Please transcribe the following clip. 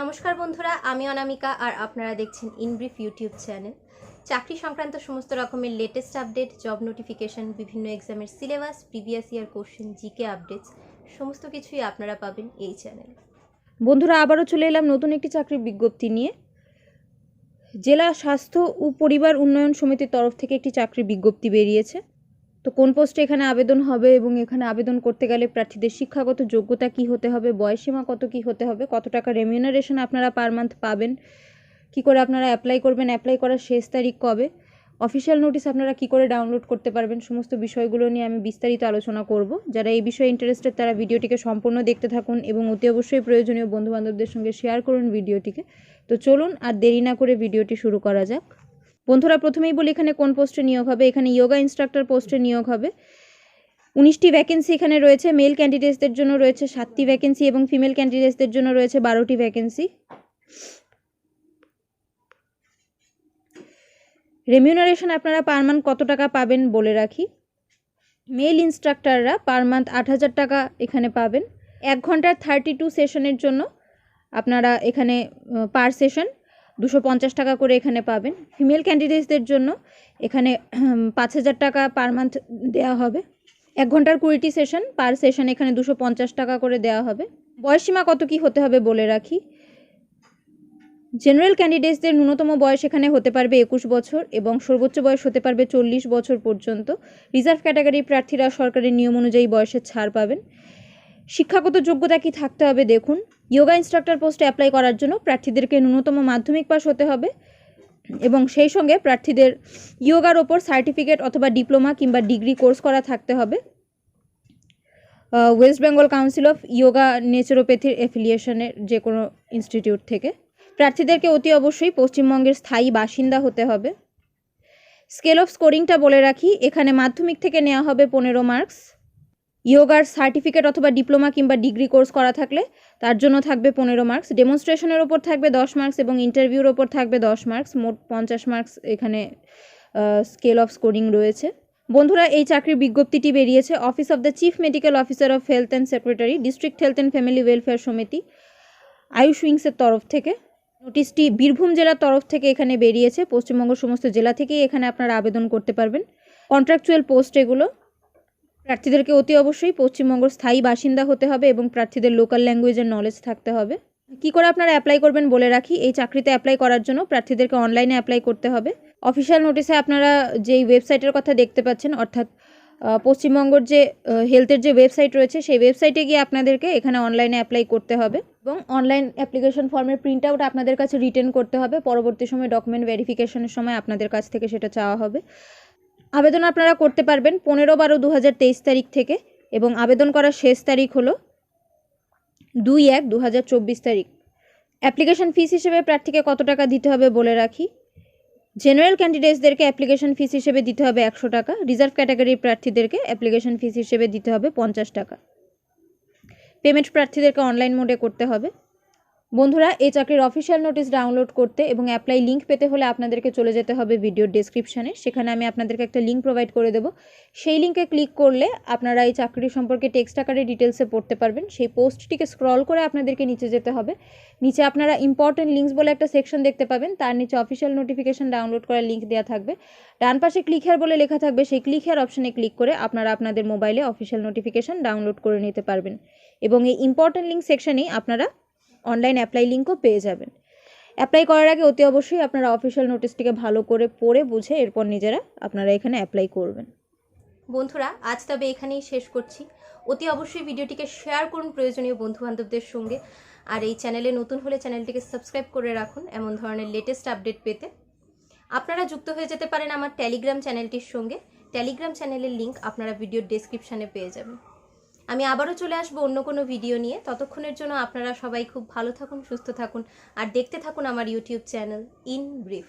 নমস্কার বন্ধুরা, আমি অনামিকা আর আপনারা দেখছেন ইনব্রিফ ইউটিউব চ্যানেল চাকরি সংক্রান্ত সমস্ত রকমের লেটেস্ট আপডেট জব নোটিফিকেশন বিভিন্ন এক্সামের syllabus previous year question GK updates সমস্ত কিছুই আপনারা পাবেন এই চ্যানেলে বন্ধুরা, আবারও চলে এলাম নতুন একটি চাকরির বিজ্ঞপ্তি নিয়ে। জেলা স্বাস্থ্য ও পরিবার উন্নয়ন সমিতির তরফ থেকে একটি চাকরির বিজ্ঞপ্তি বেরিয়েছে। তো কোন পোস্টে এখানে আবেদন হবে এবং এখানে আবেদন করতে গেলে প্রার্থীদের শিক্ষাগত যোগ্যতা কি হতে হবে বয়সীমা কত কি হতে হবে, কত টাকা রেমিউনারেশন আপনারা পার মান্থ পাবেন, কি করে আপনারা অ্যাপ্লাই করবেন অ্যাপ্লাই করার শেষ তারিখ কবে অফিসিয়াল নোটিশ আপনারা কি করে ডাউনলোড করতে পারবেন, সমস্ত বিষয়গুলো নিয়ে আমি বিস্তারিত আলোচনা করব। যারা এই বিষয়ে ইন্টারেস্টেড তারা ভিডিওটিকে সম্পূর্ণ দেখতে থাকুন এবং অতি অবশ্যই প্রয়োজনীয় বন্ধুবান্ধবদের সঙ্গে শেয়ার করুন ভিডিওটিকে। তো চলুন আর দেরি না করে ভিডিওটি শুরু করা যাক। বন্ধুরা প্রথমেই বলি, এখানে কোন পোস্টে নিয়োগ হবে? এখানে যোগা ইনস্ট্রাক্টর পোস্টে নিয়োগ হবে। উনিশটি ভ্যাকেন্সি এখানে রয়েছে মেল ক্যান্ডিডেটসদের জন্য রয়েছে সাতটি ভ্যাকেন্সি এবং ফিমেল ক্যান্ডিডেটসদের জন্য রয়েছে বারোটি ভ্যাকেন্সি রেমিউনারেশন আপনারা পার মান্থ কত টাকা পাবেন বলে রাখি। মেল ইনস্ট্রাক্টররা পার মান্থ আট হাজার টাকা এখানে পাবেন। এক ঘণ্টার থার্টি টু সেশনের জন্য আপনারা এখানে পার সেশন দুশো পঞ্চাশ টাকা করে এখানে পাবেন। ফিমেল ক্যান্ডিডেটসদের জন্য এখানে পাঁচ হাজার টাকা পার মান্থ দেওয়া হবে। এক ঘণ্টার কুড়িটি সেশন পার সেশন এখানে দুশো পঞ্চাশ টাকা করে দেওয়া হবে। বয়সীমা কত কি হতে হবে বলে রাখি। জেনারেল ক্যান্ডিডেটসদের ন্যূনতম বয়স এখানে হতে পারবে একুশ বছর এবং সর্বোচ্চ বয়স হতে পারবে চল্লিশ বছর পর্যন্ত। রিজার্ভ ক্যাটাগরির প্রার্থীরা সরকারের নিয়ম অনুযায়ী বয়সের ছাড় পাবেন। শিক্ষাগত যোগ্যতা কি থাকতে হবে দেখুন। যোগা ইনস্ট্রাক্টর পোস্টে অ্যাপ্লাই করার জন্য প্রার্থীদেরকে ন্যূনতম মাধ্যমিক পাস হতে হবে এবং সেই সঙ্গে প্রার্থীদের ইয়োগার ওপর সার্টিফিকেট অথবা ডিপ্লোমা কিংবা ডিগ্রি কোর্স করা থাকতে হবে। West Bengal council of yoga নেচারোপ্যাথির অ্যাফিলিয়েশনের যে কোনো ইনস্টিটিউট থেকে। প্রার্থীদেরকে অতি অবশ্যই পশ্চিমবঙ্গের স্থায়ী বাসিন্দা হতে হবে। স্কেল অফ স্কোরিংটা বলে রাখি, এখানে মাধ্যমিক থেকে নেওয়া হবে পনেরো মার্কস ইয়োগার সার্টিফিকেট অথবা ডিপ্লোমা কিংবা ডিগ্রি কোর্স করা থাকলে তার জন্য থাকবে পনেরো মার্কস। ডেমনস্ট্রেশনের ওপর থাকবে দশ মার্কস এবং ইন্টারভিউর ওপর থাকবে দশ মার্কস। মোট পঞ্চাশ মার্কস এখানে স্কেল অফ স্কোরিং রয়েছে। বন্ধুরা, এই চাকরির বিজ্ঞপ্তিটি বেরিয়েছে office of the chief medical officer of health and secretary district health and family welfare সমিতি আয়ুষ উইংসের তরফ থেকে। নোটিশটি বীরভূম জেলার তরফ থেকে এখানে বেরিয়েছে। পশ্চিমবঙ্গ সমস্ত জেলা থেকেই এখানে আপনারা আবেদন করতে পারবেন। কন্ট্রাকচুয়াল পোস্ট এগুলো। প্রার্থীদেরকে অতি অবশ্যই পশ্চিমবঙ্গের স্থায়ী বাসিন্দা হতে হবে এবং প্রার্থীদের লোকাল ল্যাঙ্গুয়েজের নলেজ থাকতে হবে। কি করে আপনারা অ্যাপ্লাই করবেন বলে রাখি, এই চাকরিতে অ্যাপ্লাই করার জন্য প্রার্থীদেরকে অনলাইনে অ্যাপ্লাই করতে হবে। অফিসিয়াল নোটিশে আপনারা যেই ওয়েবসাইটের কথা দেখতে পাচ্ছেন, অর্থাৎ পশ্চিমবঙ্গের যে হেলথের যে ওয়েবসাইট রয়েছে, সেই ওয়েবসাইটে গিয়ে আপনাদেরকে এখানে অনলাইনে অ্যাপ্লাই করতে হবে এবং অনলাইন অ্যাপ্লিকেশন ফর্মের প্রিন্ট আউট আপনাদের কাছে রিটার্ন করতে হবে। পরবর্তী সময় ডকুমেন্ট ভেরিফিকেশনের সময় আপনাদের কাছ থেকে সেটা চাওয়া হবে। আবেদন আপনারা করতে পারবেন পনেরো বারো দু তারিখ থেকে এবং আবেদন করার শেষ তারিখ হলো দুই এক দু তারিখ। অ্যাপ্লিকেশন ফিস হিসেবে প্রার্থীকে কত টাকা দিতে হবে বলে রাখি। জেনারেল ক্যান্ডিডেটসদেরকে অ্যাপ্লিকেশন ফিস হিসেবে দিতে হবে একশো টাকা। রিজার্ভ ক্যাটাগরির প্রার্থীদেরকে অ্যাপ্লিকেশন ফিস হিসেবে দিতে হবে পঞ্চাশ টাকা। পেমেন্ট প্রার্থীদেরকে অনলাইন মোডে করতে হবে। বন্ধুরা, এই চাকরির অফিসিয়াল নোটিশ ডাউনলোড করতে এবং অ্যাপ্লাই লিঙ্ক পেতে হলে আপনাদেরকে চলে যেতে হবে ভিডিওর ডেসক্রিপশানে সেখানে আমি আপনাদেরকে একটা লিঙ্ক প্রোভাইড করে দেবো। সেই লিঙ্কে ক্লিক করলে আপনারা এই চাকরি সম্পর্কে টেক্সট আকারে ডিটেলসে পড়তে পারবেন। সেই পোস্টটিকে স্ক্রল করে আপনাদেরকে নিচে যেতে হবে। নিচে আপনারা ইম্পর্টেন্ট লিঙ্কস বলে একটা সেকশন দেখতে পাবেন। তার নিচে অফিসিয়াল নোটিফিকেশান ডাউনলোড করার লিঙ্ক দেওয়া থাকবে। ডান পাশে ক্লিক হেয়ার বলে লেখা থাকবে। সেই ক্লিক হেয়ার অপশনে ক্লিক করে আপনারা আপনাদের মোবাইলে অফিসিয়াল নোটিফিকেশন ডাউনলোড করে নিতে পারবেন। এবং এই ইম্পর্টেন্ট লিঙ্ক সেকশানেই আপনারা অনলাইন অ্যাপ্লাই লিঙ্কও পেয়ে যাবেন। অ্যাপ্লাই করার আগে অতি অবশ্যই আপনারা অফিসিয়াল নোটিশটিকে ভালো করে পড়ে, বুঝে এরপর নিজেরা আপনারা এখানে অ্যাপ্লাই করবেন। বন্ধুরা, আজ তবে এখানেই শেষ করছি। অতি অবশ্যই ভিডিওটিকে শেয়ার করুন প্রয়োজনীয় বন্ধুবান্ধবদের সঙ্গে। আর এই চ্যানেলে নতুন হলে চ্যানেলটিকে সাবস্ক্রাইব করে রাখুন এমন ধরনের লেটেস্ট আপডেট পেতে। আপনারা যুক্ত হয়ে যেতে পারেন আমার টেলিগ্রাম চ্যানেলটির সঙ্গে। টেলিগ্রাম চ্যানেলের লিঙ্ক আপনারা ভিডিওর ডেসক্রিপশানে পেয়ে যাবেন। আমি আবারও চলে আসব অন্য কোনো ভিডিও নিয়ে। ততক্ষণের জন্য আপনারা সবাই খুব ভালো থাকুন, সুস্থ থাকুন, আর দেখতে থাকুন আমার ইউটিউব চ্যানেল ইন ব্রিফ